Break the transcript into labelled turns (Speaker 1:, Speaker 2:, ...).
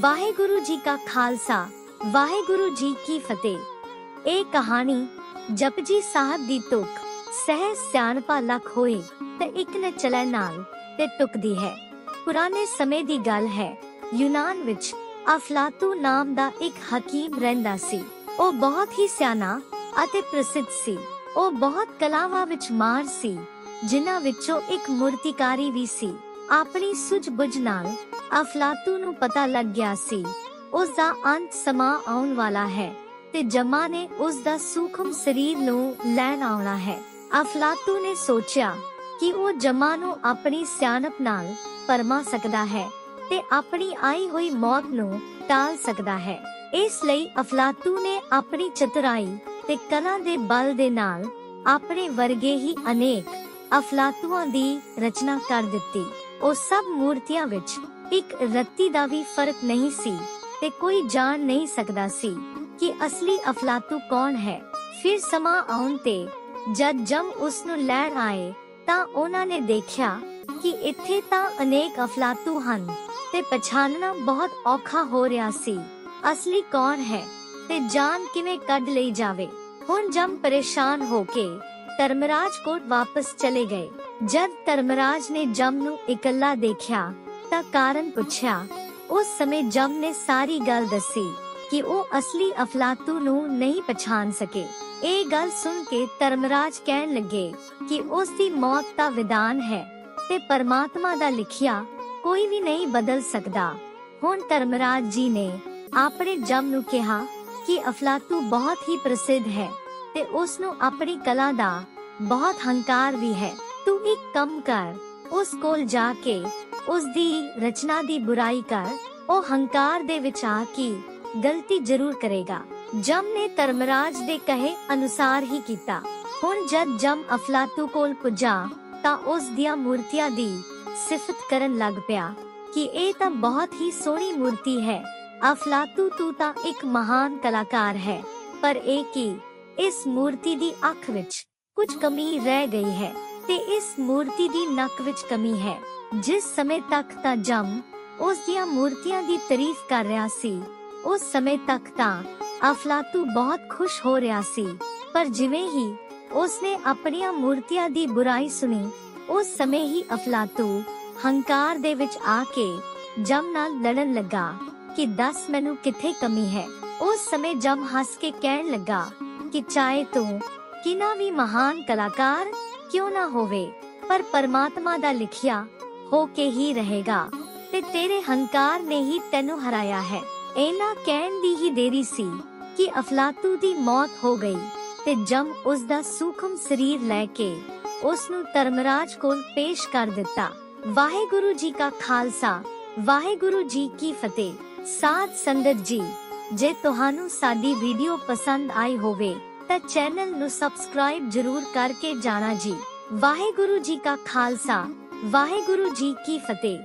Speaker 1: ਵਾਹਿਗੁਰੂ ਜੀ ਕਾ ਖਾਲਸਾ, ਵਾਹਿਗੁਰੂ ਜੀ ਕੀ ਫਤਿਹ। ਇਹ ਕਹਾਣੀ ਜਪਜੀ ਸਾਹਿਬ ਦੀ ਤੁਕ ਸਹਿ ਸਿਆਣਪਾ ਲਖ ਹੋਏ ਤੇ ਇੱਕ ਨੇ ਚਲੇ ਨਾਲ ਤੇ ਟੁਕਦੀ ਹੈ। ਪੁਰਾਣੇ ਸਮੇਂ ਦੀ ਗੱਲ ਹੈ, ਯੂਨਾਨ ਵਿੱਚ ਅਫਲਾਤੂ ਨਾਮ ਦਾ ਇੱਕ ਹਕੀਮ ਰਹਿੰਦਾ ਸੀ। ਉਹ ਬਹੁਤ ਹੀ ਸਿਆਣਾ ਅਤੇ ਪ੍ਰਸਿੱਧ ਸੀ। ਉਹ ਬਹੁਤ ਕਲਾਵਾਂ ਵਿੱਚ ਮਾਰ ਸੀ, ਜਿਨ੍ਹਾਂ ਵਿੱਚੋਂ ਇੱਕ ਮੂਰਤੀਕਾਰੀ ਵੀ ਸੀ। ਆਪਣੀ ਸੁਝ-ਬੁਝ ਨਾਲ ਅਫਲਾਤੂ ਨੂੰ ਪਤਾ ਲੱਗ ਗਿਆ ਸੀ, ਉਸ ਦਾ ਅੰਤ ਸਮਾਂ ਆਉਣ ਵਾਲਾ ਹੈ ਤੇ ਜਮਾ ਨੇ ਉਸ ਦਾ ਸੂਖਮ ਸਰੀਰ ਨੂੰ ਲੈਣ ਆਉਣਾ ਹੈ। ਅਫਲਾਤੂ ਨੇ ਸੋਚਿਆ ਕਿ ਉਹ ਜਮਾ ਨੂੰ ਆਪਣੀ ਸਿਆਣਪ ਨਾਲ ਪਰਮਾ ਸਕਦਾ ਹੈ ਤੇ ਆਪਣੀ ਆਈ ਹੋਈ ਮੌਤ ਨੂੰ ਟਾਲ ਸਕਦਾ ਹੈ। ਇਸ ਲਈ ਅਫਲਾਤੂ ਨੇ ਆਪਣੀ ਚਤੁਰਾਈ ਤੇ ਕਲਾ ਦੇ ਬਲ ਦੇ ਨਾਲ ਆਪਣੇ ਵਰਗੇ ਹੀ ਅਨੇਕ ਅਫਲਾਤੂਆਂ ਦੀ ਰਚਨਾ ਕਰ ਦਿੱਤੀ। ਉਹ ਸਭ ਮੂਰਤੀਆਂ ਵਿੱਚ ਇੱਕ ਰੱਤੀ ਦਾ ਵੀ ਫ਼ਰਕ ਨਹੀਂ ਸੀ ਤੇ ਕੋਈ ਜਾਣ ਨਹੀਂ ਸਕਦਾ ਸੀ ਕਿ ਅਸਲੀ ਅਫਲਾਤੂ ਕੌਣ ਹੈ। ਫਿਰ ਸਮਾਂ ਆਉਣ ਤੇ ਜਦ ਜਮ ਉਸ ਨੂੰ ਲੈਣ ਆਏ ਤਾਂ ਉਹਨਾਂ ਨੇ ਦੇਖਿਆ ਕਿ ਇੱਥੇ ਤਾਂ ਅਨੇਕ ਅਫਲਾਤੂ ਹਨ ਤੇ ਪਛਾਣਨਾ ਬਹੁਤ ਔਖਾ ਹੋ ਰਿਹਾ ਸੀ। ਅਸਲੀ ਕੌਣ ਹੈ ਤੇ ਜਾਨ ਕਿਵੇਂ ਕੱਢ ਲਈ ਜਾਵੇ। ਹੁਣ ਜਮ ਪਰੇਸ਼ਾਨ ਹੋ ਕੇ ਧਰਮਰਾਜ ਕੋਟ ਵਾਪਸ ਚਲੇ ਗਏ। ਜਦ ਧਰਮਰਾਜ ਨੇ ਜਮ ਨੂੰ ਇਕੱਲਾ ਦੇਖਿਆ, ਤਾਂ ਕਾਰਨ ਪੁੱਛਿਆ। ਉਸ ਸਮੇਂ ਜਮ ਨੇ ਸਾਰੀ ਗੱਲ ਦੱਸੀ ਕਿ ਉਹ ਅਸਲੀ ਅਫਲਾਤੂ ਨੂੰ ਨਹੀਂ ਪਛਾਣ ਸਕੇ। ਇਹ ਗੱਲ ਸੁਣ ਕੇ ਧਰਮਰਾਜ ਕਹਿਣ ਲੱਗੇ ਕਿ ਉਸ ਦੀ ਮੌਤ ਦਾ ਵਿਧਾਨ ਹੈ ਤੇ ਪਰਮਾਤਮਾ ਦਾ ਲਿਖਿਆ ਕੋਈ ਵੀ ਨਹੀਂ ਬਦਲ ਸਕਦਾ। ਹੁਣ ਧਰਮਰਾਜ ਜੀ ਨੇ ਆਪਣੇ ਜਮ ਨੂੰ ਕਿਹਾ ਕਿ ਅਫਲਾਤੂ ਬਹੁਤ ਹੀ ਪ੍ਰਸਿੱਧ ਹੈ ਤੇ ਉਸ ਨੂੰ ਆਪਣੀ ਕਲਾ ਦਾ ਬਹੁਤ ਹੰਕਾਰ ਵੀ ਹੈ। ਤੂੰ ਇੱਕ ਕੰਮ ਕਰ, ਉਸ ਕੋਲ ਜਾ ਕੇ ਉਸ ਦੀ ਰਚਨਾ ਦੀ ਬੁਰਾਈ ਕਰ, ਉਹ ਹੰਕਾਰ ਦੇ ਵਿੱਚ ਆ ਕੇ ਗਲਤੀ ਜ਼ਰੂਰ ਕਰੇਗਾ। ਜਮ ਨੇ ਧਰਮਰਾਜ ਦੇ ਕਹੇ ਅਨੁਸਾਰ ਹੀ ਕੀਤਾ। ਹੁਣ ਜਦ ਜਮ ਅਫਲਾਤੂ ਕੋਲ ਪੁੱਜਾ, ਤਾਂ ਉਸ ਦੀਆਂ ਮੂਰਤੀਆਂ ਦੀ ਸਿਫਤ ਕਰਨ ਲੱਗ ਪਿਆ ਕਿ ਇਹ ਤਾਂ ਬਹੁਤ ਹੀ ਸੋਹਣੀ ਮੂਰਤੀ ਹੈ। ਅਫਲਾਤੂ, ਤੂੰ ਤਾਂ ਇੱਕ ਮਹਾਨ ਕਲਾਕਾਰ ਹੈ। ਪਰ ਇਹ ਕੀ ਇਸ ਮੂਰਤੀ ਦੀ ਅੱਖ ਵਿੱਚ ਕੁਝ ਕਮੀ ਰਹਿ ਗਈ ਹੈ। ਤੇ ਇਸ ਮੂਰਤੀ ਦੀ ਨੱਕ ਵਿੱਚ ਕਮੀ ਹੈ। ਜਿਸ ਸਮੇਂ ਤੱਕ ਤਾਂ ਜਮ ਉਸ ਦੀਆਂ ਮੂਰਤੀਆਂ ਦੀ ਤਾਰੀਫ ਕਰ ਰਿਹਾ ਸੀ, ਉਸ ਸਮੇਂ ਤੱਕ ਤਾਂ ਅਫਲਾਤੂ ਬਹੁਤ ਖੁਸ਼ ਹੋ ਰਿਹਾ ਸੀ। ਪਰ ਜਿਵੇਂ ਹੀ ਉਸਨੇ ਆਪਣੀਆਂ ਮੂਰਤੀਆਂ ਦੀ ਬੁਰਾਈ ਸੁਣੀ, ਉਸ ਸਮੇਂ ਹੀ ਅਫਲਾਤੂ ਹੰਕਾਰ ਦੇ ਵਿੱਚ ਆ ਕੇ ਜਮ ਨਾਲ ਲੜਨ ਲੱਗਾ ਕਿ ਦੱਸ ਮੈਨੂੰ ਕਿੱਥੇ ਕਮੀ ਹੈ। ਉਸ ਸਮੇਂ ਜਮ ਹੱਸ ਕੇ ਕਹਿਣ ਲੱਗਾ ਕਿ ਚਾਹੇ ਤੂੰ ਕਿਨਾ ਵੀ ਮਹਾਨ ਕਲਾਕਾਰ ਕਿਉਂ ਨਾ ਹੋਵੇ? ਪਰ ਪਰਮਾਤਮਾ ਦਾ ਲਿਖਿਆ ਹੋ ਕੇ ਹੀ ਰਹੇਗਾ। ਤੇ ਤੇਰੇ ਹੰਕਾਰ ਨੇ ਹੀ ਤੈਨੂੰ ਹਰਾਇਆ ਹੈ। ਇਹਨਾਂ ਕਹਿਣ ਦੀ ਹੀ ਦੇਰੀ ਸੀ ਕਿ ਅਫਲਾਤੂ ਦੀ ਮੌਤ ਹੋ ਗਈ ਤੇ ਜਮ ਉਸ ਦਾ ਸੂਖਮ ਸਰੀਰ ਲੈ ਕੇ ਉਸ ਨੂੰ ਧਰਮਰਾਜ ਕੋਲ ਪੇਸ਼ ਕਰ ਦਿੱਤਾ। ਵਾਹਿਗੁਰੂ ਜੀ ਕਾ ਖਾਲਸਾ, ਵਾਹਿਗੁਰੂ ਜੀ ਕੀ ਫਤਿਹ। ਸਾਧ ਸੰਗਤ ਜੀ, ਜੇ ਤੁਹਾਨੂੰ ਸਾਡੀ ਵੀਡੀਓ ਪਸੰਦ ਆਈ ਹੋਵੇ ਤਾਂ ਚੈਨਲ ਨੂੰ ਸਬਸਕ੍ਰਾਈਬ ਜਰੂਰ ਕਰਕੇ ਜਾਣਾ ਜੀ। ਵਾਹਿਗੁਰੂ ਜੀ ਕਾ ਖਾਲਸਾ, ਵਾਹਿਗੁਰੂ ਜੀ ਕੀ ਫਤਿਹ।